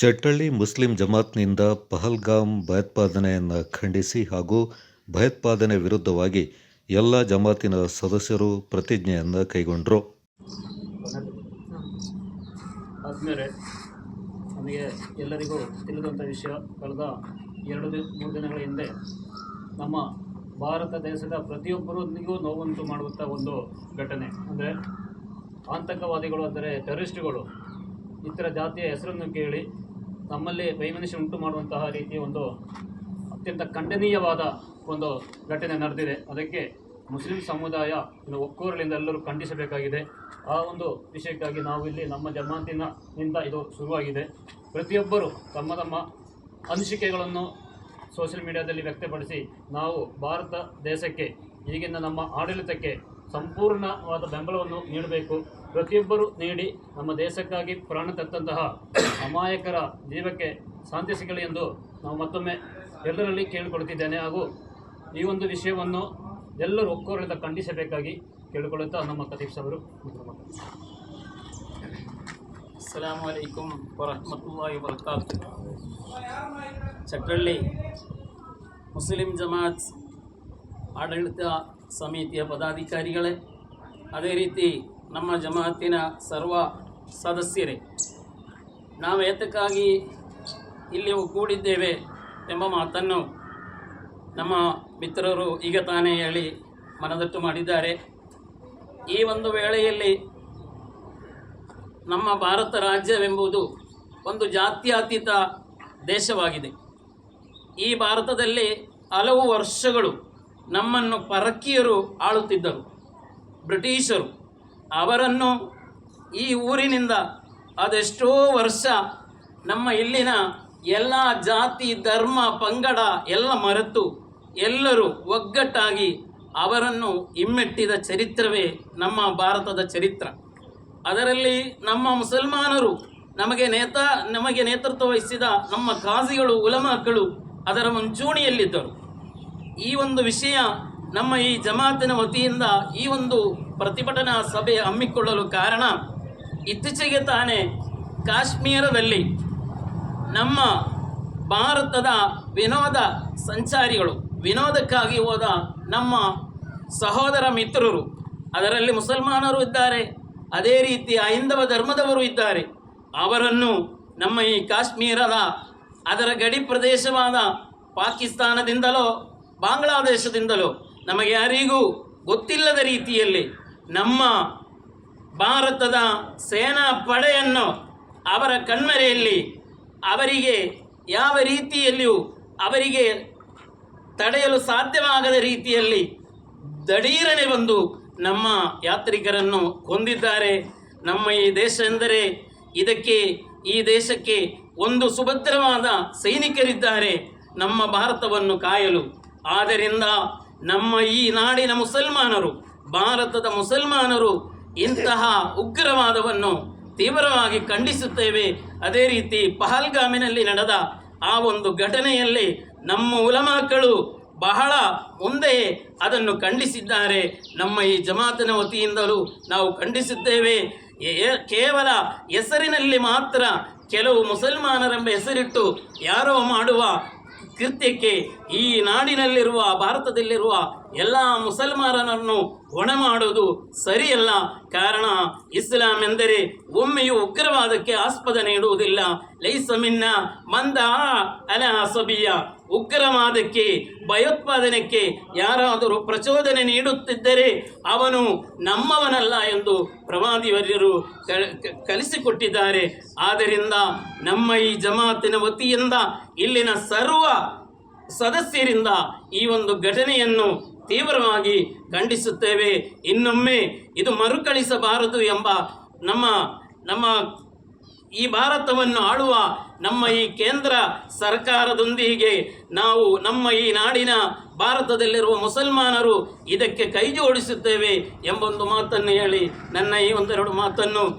Chettalli Muslim ಜಮಾತ್ನಿಂದ Pahalgam ಭಯೋತ್ಪಾದನೆಯನ್ನು ಖಂಡಿಸಿ ಹಾಗೂ ಭಯೋತ್ಪಾದನೆ ವಿರುದ್ಧವಾಗಿ ಎಲ್ಲ ಜಮಾತಿನ ಸದಸ್ಯರು ಪ್ರತಿಜ್ಞೆಯನ್ನು ಕೈಗೊಂಡರು. ಆದಮೇಲೆ ನಮಗೆ ಎಲ್ಲರಿಗೂ ತಿಳಿದಂಥ ವಿಷಯ, ಕಳೆದ ಎರಡು ದಿನ, ಮೂರು ದಿನಗಳ ಹಿಂದೆ ನಮ್ಮ ಭಾರತ ದೇಶದ ಪ್ರತಿಯೊಬ್ಬರೊಂದಿಗೂ ನೋವುಂಟು ಮಾಡುವಂಥ ಒಂದು ಘಟನೆ. ಅಂದರೆ ಆತಂಕವಾದಿಗಳು, ಅಂದರೆ ಟೆರರಿಸ್ಟ್ಗಳು ಇತರ ಜಾತಿಯ ಹೆಸರನ್ನು ಕೇಳಿ ನಮ್ಮಲ್ಲಿ ವೈಮನಸ್ಯ ಉಂಟು ಮಾಡುವಂತಹ ರೀತಿಯ ಒಂದು ಅತ್ಯಂತ ಖಂಡನೀಯವಾದ ಒಂದು ಘಟನೆ ನಡೆದಿದೆ. ಅದಕ್ಕೆ ಮುಸ್ಲಿಂ ಸಮುದಾಯ ಒಕ್ಕೊರಲಿಂದ ಎಲ್ಲರೂ ಖಂಡಿಸಬೇಕಾಗಿದೆ. ಆ ಒಂದು ವಿಷಯಕ್ಕಾಗಿ ನಾವು ಇಲ್ಲಿ ನಮ್ಮ ಜಮಾತಿನ ದಿನದಿಂದ ಇದು ಶುರುವಾಗಿದೆ. ಪ್ರತಿಯೊಬ್ಬರು ತಮ್ಮ ತಮ್ಮ ಅನಿಸಿಕೆಗಳನ್ನು ಸೋಷಿಯಲ್ ಮೀಡಿಯಾದಲ್ಲಿ ವ್ಯಕ್ತಪಡಿಸಿ ನಾವು ಭಾರತ ದೇಶಕ್ಕೆ, ಈಗಿನ ನಮ್ಮ ಆಡಳಿತಕ್ಕೆ ಸಂಪೂರ್ಣವಾದ ಬೆಂಬಲವನ್ನು ನೀಡಬೇಕು. ಪ್ರತಿಯೊಬ್ಬರು ನೀಡಿ ನಮ್ಮ ದೇಶಕ್ಕಾಗಿ ಪ್ರಾಣ ತೆತ್ತಂತಹ ಅಮಾಯಕರ ಜೀವಕ್ಕೆ ಶಾಂತಿ ಸಿಗಲಿ ಎಂದು ನಾವು ಮತ್ತೊಮ್ಮೆ ಎಲ್ಲರಲ್ಲಿ ಕೇಳಿಕೊಳ್ತಿದ್ದೇನೆ. ಹಾಗೂ ಈ ಒಂದು ವಿಷಯವನ್ನು ಎಲ್ಲರೂ ಒಕ್ಕೋರಿಂದ ಖಂಡಿಸಬೇಕಾಗಿ ಕೇಳಿಕೊಳ್ಳುತ್ತಾ ನಮ್ಮ ಕತೀಫ್ ಅವರು ಅಸ್ಸಲಾಮು ಅಲೈಕುಂ ವರಹಮತುಲ್ಲಾಹಿ ವಬರಕಾತು ಚಕ್ರಳ್ಳಿ ಮುಸ್ಲಿಂ ಜಮಾತ್, ಆಡಳಿತ ಸಮಿತಿಯ ಪದಾಧಿಕಾರಿಗಳೇ. ಅದೇ ರೀತಿ ನಮ್ಮ ಜಮಾತಿನ ಸರ್ವ ಸದಸ್ಯರೇ, ನಾವು ಏತಕ್ಕಾಗಿ ಇಲ್ಲಿ ಒಗ್ಗೂಡಿದ್ದೇವೆ ಎಂಬ ಮಾತನ್ನು ನಮ್ಮ ಮಿತ್ರರು ಈಗ ತಾನೇ ಹೇಳಿ ಮನದಟ್ಟು ಮಾಡಿದ್ದಾರೆ. ಈ ಒಂದು ವೇಳೆಯಲ್ಲಿ ನಮ್ಮ ಭಾರತ ರಾಜ್ಯವೆಂಬುದು ಒಂದು ಜಾತ್ಯತೀತ ದೇಶವಾಗಿದೆ. ಈ ಭಾರತದಲ್ಲಿ ಹಲವು ವರ್ಷಗಳು ನಮ್ಮನ್ನು ಪರಕೀಯರು ಆಳುತ್ತಿದ್ದರು. ಬ್ರಿಟಿಷರು ಅವರನ್ನು ಈ ಊರಿನಿಂದ ಅದೆಷ್ಟೋ ವರ್ಷ ನಮ್ಮ ಇಲ್ಲಿನ ಎಲ್ಲ ಜಾತಿ, ಧರ್ಮ, ಪಂಗಡ ಎಲ್ಲ ಮರೆತು ಎಲ್ಲರೂ ಒಗ್ಗಟ್ಟಾಗಿ ಅವರನ್ನು ಹಿಮ್ಮೆಟ್ಟಿದ ಚರಿತ್ರವೇ ನಮ್ಮ ಭಾರತದ ಚರಿತ್ರ. ಅದರಲ್ಲಿ ನಮ್ಮ ಮುಸಲ್ಮಾನರು ನಮಗೆ ನೇತಾ, ನಮಗೆ ನೇತೃತ್ವ ವಹಿಸಿದ ನಮ್ಮ ಖಾಸಿಗಳು ಉಲಮಾಗಳು ಅದರ ಮುಂಚೂಣಿಯಲ್ಲಿದ್ದರು. ಈ ಒಂದು ವಿಷಯ ನಮ್ಮ ಈ ಜಮಾತಿನ ವತಿಯಿಂದ ಈ ಒಂದು ಪ್ರತಿಭಟನಾ ಸಭೆ ಹಮ್ಮಿಕೊಳ್ಳಲು ಕಾರಣ ಇತ್ತೀಚೆಗೆ ತಾನೇ ಕಾಶ್ಮೀರದಲ್ಲಿ ನಮ್ಮ ಭಾರತದ ವಿನೋದ ಸಂಚಾರಿಗಳು, ವಿನೋದಕ್ಕಾಗಿ ಹೋದ ನಮ್ಮ ಸಹೋದರ ಮಿತ್ರರು, ಅದರಲ್ಲಿ ಮುಸಲ್ಮಾನರು ಇದ್ದಾರೆ, ಅದೇ ರೀತಿ ಹೈಂದವ ಧರ್ಮದವರು ಇದ್ದಾರೆ. ಅವರನ್ನು ನಮ್ಮ ಈ ಕಾಶ್ಮೀರದ ಅದರ ಗಡಿ ಪ್ರದೇಶವಾದ ಪಾಕಿಸ್ತಾನದಿಂದಲೋ ಬಾಂಗ್ಲಾದೇಶದಿಂದಲೋ ನಮಗೆ ಯಾರಿಗೂ ಗೊತ್ತಿಲ್ಲದ ರೀತಿಯಲ್ಲಿ ನಮ್ಮ ಭಾರತದ ಸೇನಾ ಪಡೆಯನ್ನು ಅವರ ಕಣ್ಮರೆಯಲ್ಲಿ ಅವರಿಗೆ ಯಾವ ರೀತಿಯಲ್ಲಿಯೂ ಅವರಿಗೆ ತಡೆಯಲು ಸಾಧ್ಯವಾಗದ ರೀತಿಯಲ್ಲಿ ದಡೀರನೆ ಬಂದು ನಮ್ಮ ಯಾತ್ರಿಕರನ್ನು ಕೊಂದಿದ್ದಾರೆ. ನಮ್ಮ ಈ ದೇಶ ಎಂದರೆ ಇದಕ್ಕೆ, ಈ ದೇಶಕ್ಕೆ ಒಂದು ಸುಭದ್ರವಾದ ಸೈನಿಕರಿದ್ದಾರೆ. ನಮ್ಮ ಭಾರತವನ್ನು ಕಾಯಲು ಆದ್ದರಿಂದ ನಮ್ಮ ಈ ನಾಡಿನ ಮುಸಲ್ಮಾನರು, ಭಾರತದ ಮುಸಲ್ಮಾನರು ಇಂತಹ ಉಗ್ರವಾದವನ್ನು ತೀವ್ರವಾಗಿ ಖಂಡಿಸುತ್ತೇವೆ. ಅದೇ ರೀತಿ ಪಹಲ್ಗಾಮಿನಲ್ಲಿ ನಡೆದ ಆ ಒಂದು ಘಟನೆಯಲ್ಲಿ ನಮ್ಮ ಉಲಮಾಕಳು ಬಹಳ ಮುಂದೆ ಅದನ್ನು ಖಂಡಿಸಿದ್ದಾರೆ. ನಮ್ಮ ಈ ಜಮಾತಿನ ವತಿಯಿಂದಲೂ ನಾವು ಖಂಡಿಸುತ್ತೇವೆ. ಕೇವಲ ಹೆಸರಿನಲ್ಲಿ ಮಾತ್ರ ಕೆಲವು ಮುಸಲ್ಮಾನರೆಂಬ ಹೆಸರಿಟ್ಟು ಯಾರೋ ಮಾಡುವ ಕೃತ್ಯಕ್ಕೆ ಈ ನಾಡಿನಲ್ಲಿರುವ, ಭಾರತದಲ್ಲಿರುವ ಎಲ್ಲ ಮುಸಲ್ಮಾನರನ್ನು ಹೊಣೆ ಮಾಡುವುದು ಸರಿಯಲ್ಲ. ಕಾರಣ, ಇಸ್ಲಾಂ ಎಂದರೆ ಒಮ್ಮೆಯೂ ಉಗ್ರವಾದಕ್ಕೆ ಆಸ್ಪದ ನೀಡುವುದಿಲ್ಲ. ಲೈಸಮಿನ್ನ ಮಂದ ಅಲ ಅಸಬಿಯ ಉಗ್ರವಾದಕ್ಕೆ, ಭಯೋತ್ಪಾದನೆಗೆ ಯಾರಾದರೂ ಪ್ರಚೋದನೆ ನೀಡುತ್ತಿದ್ದರೆ ಅವನು ನಮ್ಮವನಲ್ಲ ಎಂದು ಪ್ರವಾದಿವರ್ಯರು ಕಲಿಸಿಕೊಟ್ಟಿದ್ದಾರೆ. ಆದ್ದರಿಂದ ನಮ್ಮ ಈ ಜಮಾತಿನ ವತಿಯಿಂದ ಇಲ್ಲಿನ ಸರ್ವ ಸದಸ್ಯರಿಂದ ಈ ಒಂದು ಘಟನೆಯನ್ನು ತೀವ್ರವಾಗಿ ಖಂಡಿಸುತ್ತೇವೆ. ಇನ್ನೊಮ್ಮೆ ಇದು ಮರುಕಳಿಸಬಾರದು ಎಂಬ ನಮ್ಮ ನಮ್ಮ ಈ ಭಾರತವನ್ನು ಆಳುವ ನಮ್ಮ ಈ ಕೇಂದ್ರ ಸರ್ಕಾರದೊಂದಿಗೆ ನಾವು ನಮ್ಮ ಈ ನಾಡಿನ ಭಾರತದಲ್ಲಿರುವ ಮುಸಲ್ಮಾನರು ಇದಕ್ಕೆ ಕೈ ಜೋಡಿಸುತ್ತೇವೆ ಎಂಬೊಂದು ಮಾತನ್ನು ಹೇಳಿ ನನ್ನ ಈ ಒಂದೆರಡು ಮಾತನ್ನು